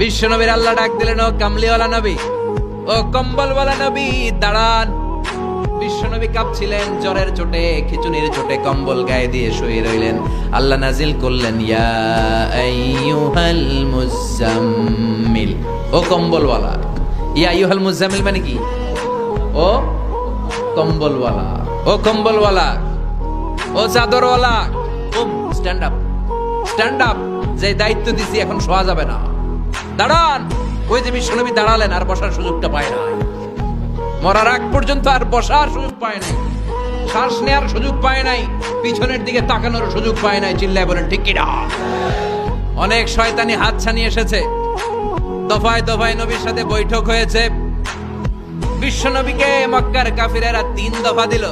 বিশ্ব নবীর আল্লাহ ডাক দিলেন, ও কামলিওয়ালা নবী, ও কম্বলওয়ালা নবী, দাঁড়ান। বিশ্বনবী কাঁপছিলেন, জ্বরের চোটে খিচুনির চোটে কম্বল গায়ে দিয়ে শুয়ে রইলেন। আল্লাহ নাজিল করলেন, ইয়া আইয়ুহাল মুজাম্মিল। ও কম্বলওয়ালা, ইয়া আইয়ুহাল মুজাম্মিল মানে কি? ও কম্বলওয়ালা ও কম্বলওয়ালা, ও চাদরওয়ালা। ও স্ট্যান্ড আপ স্ট্যান্ড আপ যে দায়িত্ব দিছি এখন শোয়া যাবে না। দাঁড়ান। ওই যে বিশ্বনবী দাঁড়ালেন, আর বসার সুযোগটা পায় না মরার আগ পর্যন্ত আর বসার সুযোগ পায় নাই। শ্বাস নেওয়ার সুযোগ পায় নাই। পিছনের দিকে তাকানোর সুযোগ পায় নাই। চিল্লায় বলেন, ঠিক কিনা? অনেক শয়তানি হাত ছানি এসেছে। দফায় দফায় নবীর সাথে বৈঠক হয়েছে। বিশ্ব নবীকে মক্কার কাফিরেরা তিন দফা দিল।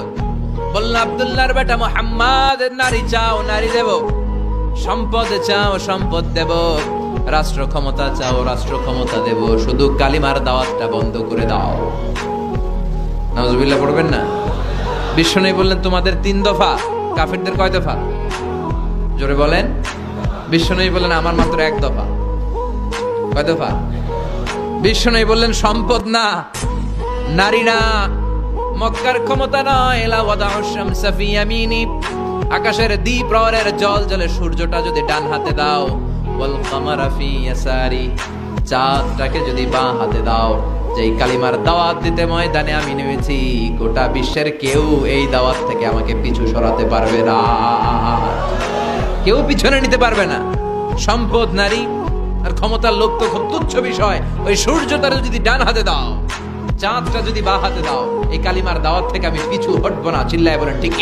বলল, আব্দুল্লাহর বেটা মোহাম্মদ, নারী চাও, নারী দেব। সম্পদ চাও, সম্পদ দেব। রাষ্ট্র ক্ষমতা চাও রাষ্ট্র ক্ষমতা দেব। শুধু কালিমার দাওয়াতটা বন্ধ করে দাও। নজবিল্লা পড়বেন না? বিশ্ব নবী বললেন, তোমাদের তিন দফা, কাফিরদের কয় দফা? জোরে বলেন। বিশ্ব নবী বললেন, আমার মাত্র এক দফা। কয় দফা? বিশ্ব নবী বললেন, সম্পদ না, নারী না, মক্কার ক্ষমতা নয়। এলা আকাশের দ্বীপ জল জলে সূর্যটা যদি ডান হাতে দাও চাঁদটাকে যদি বাঁ হাতে দাও, যেই কালিমার দাওয়াত দিতে ময়দানে আমি নেমেছি, গোটা বিশ্বের কেউ এই দাওয়াত থেকে আমাকে পিছু সরাতে পারবে না। কেউ পিছনে নিতে পারবে না। সম্পদ, নারী আর ক্ষমতার লোক তো খুব তুচ্ছ বিষয়। ওই সূর্যটারে যদি ডান হাতে দাও, চাঁদটা যদি বা হাতে দাও, এই কালিমার দাওয়াত থেকে আমি পিছু হটবো না, চিল্লায় বলেন, ঠিক